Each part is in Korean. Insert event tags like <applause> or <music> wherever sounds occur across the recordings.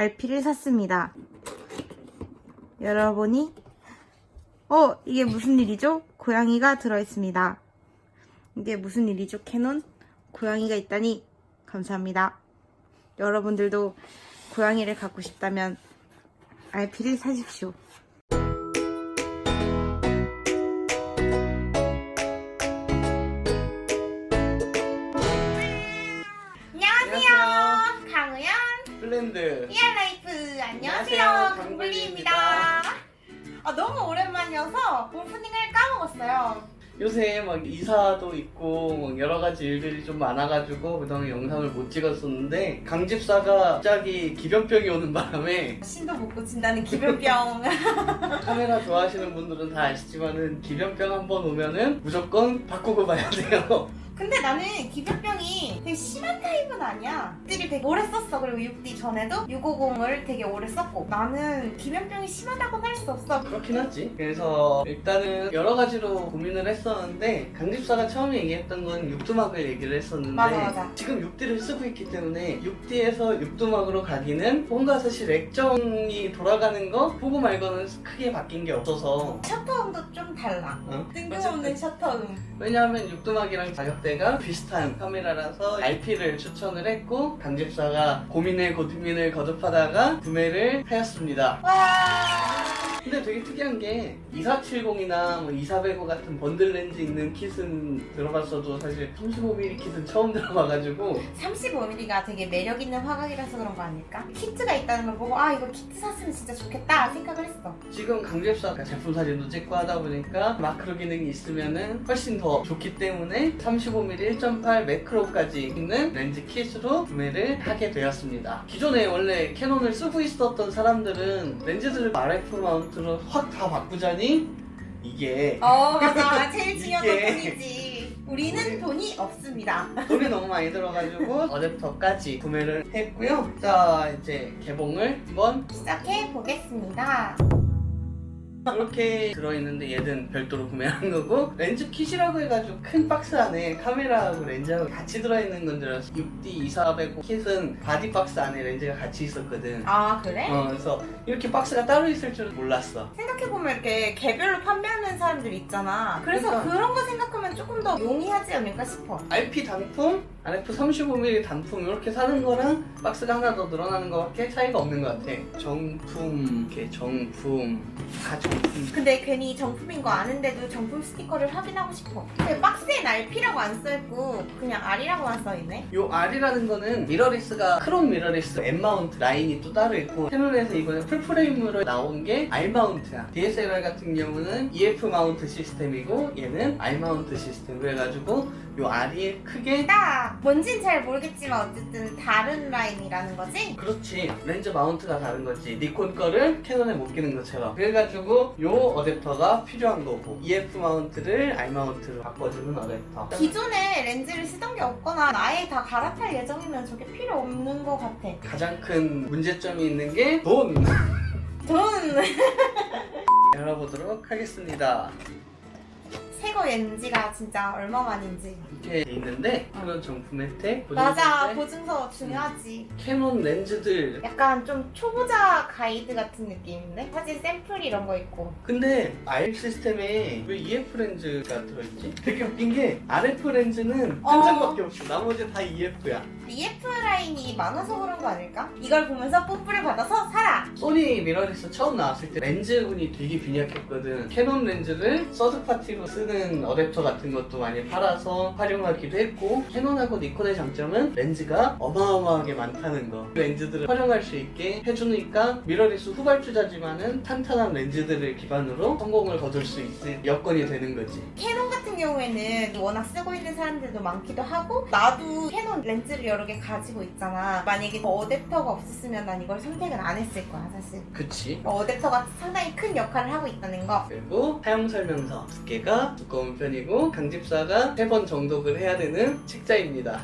RP를 샀습니다. 열어보니 어 이게 무슨 일이죠? 고양이가 들어있습니다. 이게 무슨 일이죠? 캐논 고양이가 있다니 감사합니다. 여러분들도 고양이를 갖고 싶다면 RP를 사십시오. 플랜드 히알라이프 안녕하세요. 안녕하세요. 강블리입니다. 아 너무 오랜만이어서 오프닝을 까먹었어요. 요새 막 이사도 있고 막 여러 가지 일들이 좀 많아가지고 그동안 영상을 못 찍었었는데 강집사가 갑자기 기변병이 오는 바람에 신도 못 고친다는 기별병. <laughs> 카메라 좋아하시는 분들은 다 아시지만은 기변병 한번 오면은 무조건 바꾸고 봐야 돼요. 근데 나는 기별병이 되게 심한 타입은 아니야. 6D를 되게 오래 썼어. 그리고 6D 전에도 650을 되게 오래 썼고. 나는 기별병이 심하다고는 할 수 없어. 그렇긴 하지. 그래서 일단은 여러 가지로 고민을 했었는데 강집사가 처음에 얘기했던 건 육두막을 얘기를 했었는데 맞아, 맞아. 지금 6D를 쓰고 있기 때문에 6D에서 육두막으로 가기는 뭔가 사실 액정이 돌아가는 거 보고 말고는 크게 바뀐 게 없어서 셔터음도 좀 달라. 어? 뜬금없는 셔터음. 왜냐하면 육두막이랑 가격대 가 비슷한 카메라라서 RP를 추천을 했고 강집사가 고민에 고민을 거듭하다가 구매를 하였습니다. 와. 근데 되게 특이한 게 2470이나 뭐 2405 같은 번들 렌즈 있는 킷은 들어봤어도 사실 35mm 킷은 처음 들어봐가지고 35mm가 되게 매력 있는 화각이라서 그런 거 아닐까? 키트가 있다는 걸 보고 아 이거 키트 샀으면 진짜 좋겠다 생각을 했어. 지금 강제수가 제품 사진도 찍고 하다 보니까 마크로 기능이 있으면은 훨씬 더 좋기 때문에 35mm 1.8 매크로까지 있는 렌즈 킷으로 구매를 하게 되었습니다. 기존에 원래 캐논을 쓰고 있었던 사람들은 렌즈들을 RF 마운트 로확다 바꾸자니 이게 어 맞아 <laughs> 제일 중요한 건 이게- 돈이지. 우리는 돈이 없습니다. 돈이 너무 많이 들어가지고 <laughs> 어댑터까지 구매를 했고요. 자 이제 개봉을 한번 시작해 보겠습니다. 이렇게 들어있는데 얘는 별도로 구매한 거고 렌즈 킷이라고 해가지고 큰 박스 안에 카메라하고 렌즈하고 같이 들어있는 건 줄 알았어 6D 2400 킷은 바디 박스 안에 렌즈가 같이 있었거든 아 그래? 어, 그래서 이렇게 박스가 따로 있을 줄 몰랐어 생각해보면 이렇게 개별로 판매하는 사람들 있잖아. 그래서 그러니까. 그런 거 생각하면 조금 더 용이하지 않을까 싶어. RP 단품, RF 35mm 단품 이렇게 사는 거랑 박스가 하나 더 늘어나는 거밖에 차이가 없는 것 같아 정품, 이렇게 정품, 가정품 근데 괜히 정품인 거 아는데도 정품 스티커를 확인하고 싶어. 근데 박스엔 RP라고 안 써있고 그냥 R이라고만 써있네. 요 R이라는 거는 미러리스가 크롬 미러리스 M 마운트 라인이 또 따로 있고 캐논에서 이번에 풀 프레임으로 나온 게 R 마운트야 DSLR 같은 경우는 EF 마운트 시스템이고 얘는 R 마운트 시스템 그래가지고 요 R이 크게 딱 뭔진 잘 모르겠지만 어쨌든 다른 라인이라는 거지? 그렇지 렌즈 마운트가 다른 거지 니콘 거를 캐논에 못 끼는 것처럼 그래가지고 요 어댑터가 필요한 거고 EF 마운트를 R 마운트로 바꿔주는 어댑터 기존에 렌즈를 쓰던 게 없거나 아예 다 갈아탈 예정이면 저게 필요 없는 것 같아. 가장 큰 문제점이 있는 게 돈! <laughs> 돈! <laughs> 열어보도록 하겠습니다 새거 렌즈가 진짜 얼마만인지. 이렇게 돼 있는데 캐논 정품 혜택 맞아, 보증서 중요하지. 캐논 렌즈들 약간 좀 초보자 가이드 같은 느낌인데? 사진 샘플 이런 거 있고. 근데 R 시스템에 왜 EF 렌즈가 들어있지? 되게 웃긴 게 RF 렌즈는 한 어. 장밖에 없어 나머지 다 EF야 EF 라인이 많아서 그런 거 아닐까? 이걸 보면서 뽀뽀를 받아서 사라! 소니 미러리스 처음 나왔을 때 렌즈군이 되게 빈약했거든 캐논 렌즈를 서드 파티로 쓰는 어댑터 같은 것도 많이 팔아서 활용하기도 했고 캐논하고 니콘의 장점은 렌즈가 어마어마하게 많다는 거 렌즈들을 활용할 수 있게 해주니까 미러리스 후발주자지만은 탄탄한 렌즈들을 기반으로 성공을 거둘 수 있을 여건이 되는 거지 캐논 같은 경우에는 워낙 쓰고 있는 사람들도 많기도 하고 나도 캐논 렌즈를 여러 개 가지고 있잖아. 만약에 어댑터가 없었으면 난 이걸 선택은 안 했을 거야 사실. 그치. 어댑터가 상당히 큰 역할을 하고 있다는 거. 그리고 사용 설명서. 두께가 두꺼운 편이고 강집사가 세번 정독을 해야 되는 책자입니다.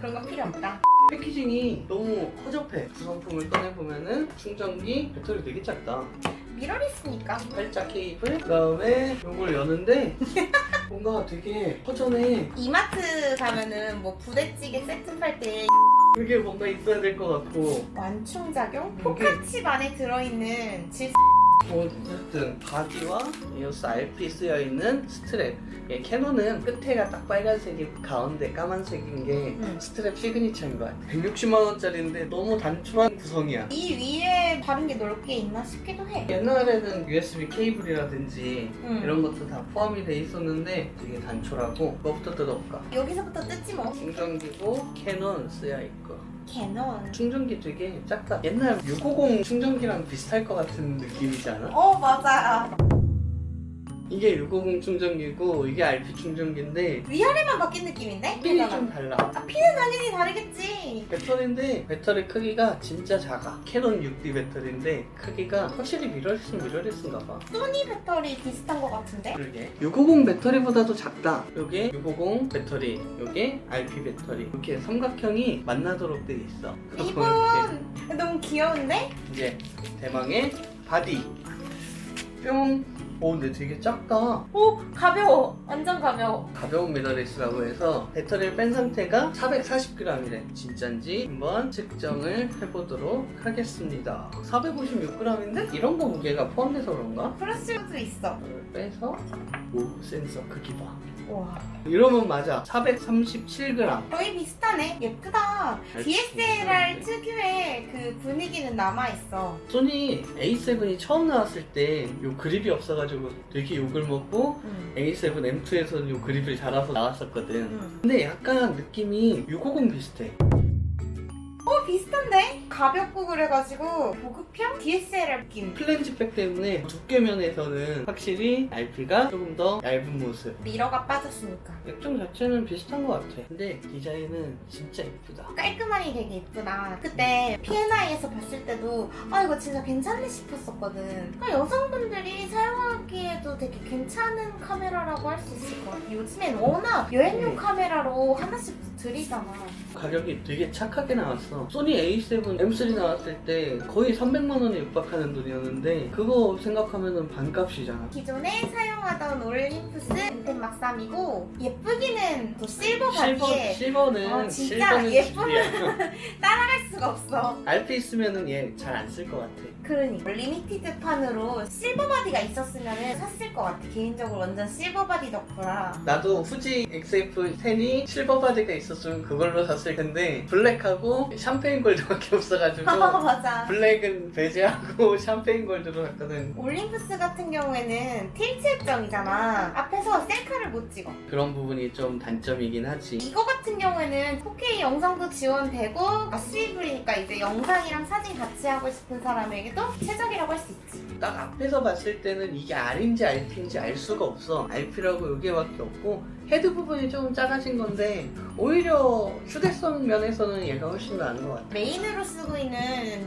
그런 거 필요 없다. 패키징이 너무 허접해. 구성품을 꺼내보면은 충전기, 배터리 되게 작다. 미러리스니까 팔자 케이블, 그 다음에 이걸 여는데 <laughs> 뭔가 되게 허전해. 이마트 가면은 뭐 부대찌개 세트 팔 때 그게 뭔가 있어야 될 것 같고 완충작용? 이게- 포카칩 안에 들어있는 질 어쨌든 바디와 이어서 RP 쓰여 있는 스트랩. 예, 캐논은 끝에가 딱 빨간색이 가운데 까만색인 게 음. 스트랩 시그니처인 것 같아. 160만 원짜리인데 너무 단촐한 구성이야. 이 위에 다른 게 넓게 있나 싶기도 해. 옛날에는 USB 케이블이라든지 음. 이런 것도 다 포함이 돼 있었는데 되게 단촐하고 뭐부터 뜯어볼까? 여기서부터 뜯지 뭐. 충전기고 캐논 쓰여 있고 캐논. 충전기 되게 작다. 옛날 650 충전기랑 비슷할 것 같은 느낌이지 않아? 어 맞아. 이게 650 충전기고 이게 RP 충전기인데 위아래만 바뀐 느낌인데? 필이. 좀 달라. 아 피는 당연히 다르겠지. 배터리인데 배터리 크기가 진짜 작아. 캐논 6D 배터리인데 크기가 확실히 미러리스 미러리스인가 봐. 소니 배터리 비슷한 것 같은데? 그러게. 650 배터리보다도 작다. 요게 650 배터리, 요게 RP 배터리. 이렇게 삼각형이 만나도록 돼 있어. 이렇게 이분 너무 귀여운데? 이제 대망의 바디. 뿅. 오, 근데 되게 작다. 오 가벼워. 완전 가벼워. 가벼운 미러리스라고 해서 배터리를 뺀 상태가 440g이래. 진짠지 한번 측정을 해보도록 하겠습니다. 456g인데 이런 거 무게가 포함돼서 그런가? 수도 있어. 이걸 빼서 오 센서 크기 봐. 와. 이러면 맞아. 437g. 거의 비슷하네. 예쁘다. DSLR 특유의 그 분위기는 남아있어. 소니 A7이 처음 나왔을 때 요 그립이 없어가지고 되게 욕을 먹고 응. A7 M2에서는 요 그립을 달아서 나왔었거든. 응. 근데 약간 느낌이 650 비슷해. 어 비슷한데? 가볍고 그래가지고 보급형 DSLR 느낌. 플랜지백 때문에 두께 면에서는 확실히 RP가 조금 더 얇은 모습. 미러가 빠졌으니까. 액정 자체는 비슷한 것 같아. 근데 디자인은 진짜 예쁘다. 깔끔하니 되게 예쁘다. 그때 P&I에서 봤을 때도 아 이거 진짜 괜찮네 싶었었거든. 그러니까 여성분들이 사용하기에도 되게 괜찮은 카메라라고 할 수 있을 것 같아. 요즘엔 워낙 여행용 음. 카메라로 하나씩 드리잖아. 가격이 되게 착하게 나왔어. 소니 A7 M3 나왔을 때 거의 300만 원에 육박하는 돈이었는데 그거 생각하면은 반값이잖아. 기존에 사용하던 올림푸스 엔텐막 3이고 예쁘기는 또 실버 실버, 바디에 실버는 어, 진짜 실버는 집이야. <laughs> 따라갈 수가 없어. RP 있으면은 얘 잘 안 쓸 것 같아. 그러니 리미티드 판으로 실버 바디가 있었으면 샀을 것 같아. 개인적으로 완전 실버 바디 덕후라. 나도 후지 XF10이 실버 바디가 있었으면 그걸로 샀을 텐데 블랙하고 샴페인 골드밖에 <laughs> 없어가지고 아 <laughs> 맞아. 블랙은 배제하고 <laughs> 샴페인 골드로 샀거든. 올림푸스 같은 경우에는 틸트 액정이잖아. 앞에서 셀카를 못 찍어. 그런 부분이 좀 단점이긴 하지. 이거 같은 경우에는 4K 영상도 지원되고 아스리블이니까 이제 영상이랑 사진 같이 하고 싶은 사람에게도 최적이라고 할 수 있지. 딱 앞에서 봤을 때는 이게 R인지 RP인지 알 수가 없어. RP라고 여기밖에 없고 헤드 부분이 좀 작아진 건데 오히려 휴대 성 면에서는 얘가 훨씬 나은 것 같아. 메인으로 쓰고 있는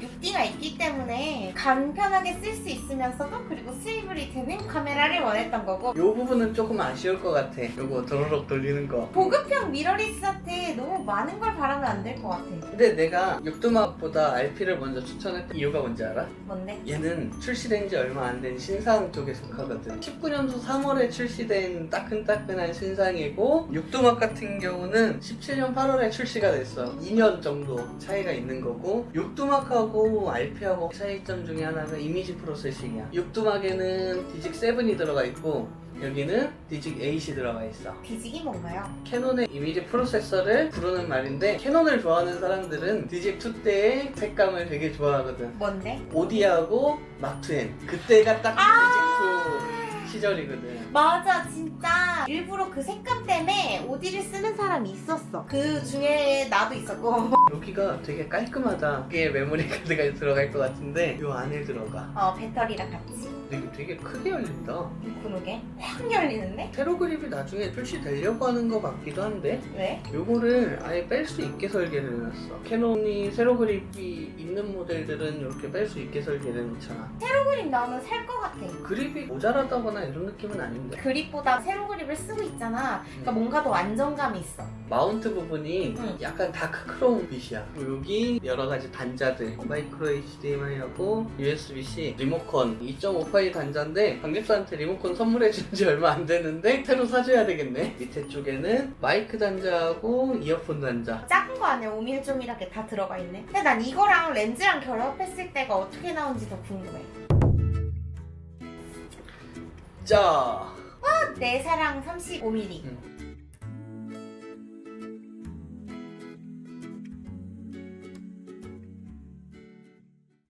6D가 있기 때문에 간편하게 쓸 수 있으면서도 그리고 스위블이 되는 카메라를 원했던 거고 이 부분은 조금 아쉬울 것 같아. 요거 도로록 돌리는 거. 보급형 미러리스한테 너무 많은 걸 바라면 안 될 것 같아. 근데 내가 육두막보다 RP를 먼저 추천했던 이유가 뭔지 알아? 뭔데? 얘는 출시된 지 얼마 안 된 신상 쪽에 속하거든. 19년도 3월에 출시된 따끈따끈한 신상이고 육두막 같은 경우는 17년 8월에 출시 가 됐어. 2년 정도 차이가 있는 거고 육두막하고 RP하고 차이점 중에 하나가 이미지 프로세싱이야. 육두막에는 디직 7이 들어가 있고 여기는 디직 8이 들어가 있어. 뒤지기 뭔가요? 캐논의 이미지 프로세서를 부르는 말인데 캐논을 좋아하는 사람들은 디직 2 때의 색감을 되게 좋아하거든. 뭔데? 오디하고 마투엔 그때가 딱 아! 디직2 시절이거든. 맞아 진짜 일부러 그 색감 때문에 오디를 쓰는 사람이 있었어 그 중에 나도 있었고 <laughs> 여기가 되게 깔끔하다. 이게 메모리 카드가 들어갈 것 같은데 이 안에 들어가. 어 배터리랑 같이 되게 되게 크게 열린다. 이코노게 확 열리는데? 세로 그립이 나중에 출시되려고 하는 것 같기도 한데 왜? 요거를 아예 뺄 수 있게 설계를 해놨어. 캐논이 세로 그립이 있는 모델들은 이렇게 뺄 수 있게 설계를 해놓잖아. 그림 나오면 살 것 같아 그립이 모자라다거나 하거나 이런 느낌은 아닌데 그립보다 세로 그립을 쓰고 있잖아. 그러니까 음. 뭔가 더 안정감이 있어. 마운트 부분이 응. 약간 다크 크롬 빛이야. 여기 여러 가지 단자들 마이크로 HDMI하고 USB-C 리모컨 2.5파이 단자인데 강집사한테 리모컨 선물해 준 지 얼마 안 됐는데 새로 사줘야 되겠네. 밑에 쪽에는 마이크 단자하고 이어폰 단자. 작은 거 안에 오밀조밀하게 다 들어가 있네. 근데 난 이거랑 렌즈랑 결합했을 때가 어떻게 나온지 더 궁금해. 자, 내 사랑 35mm. 음.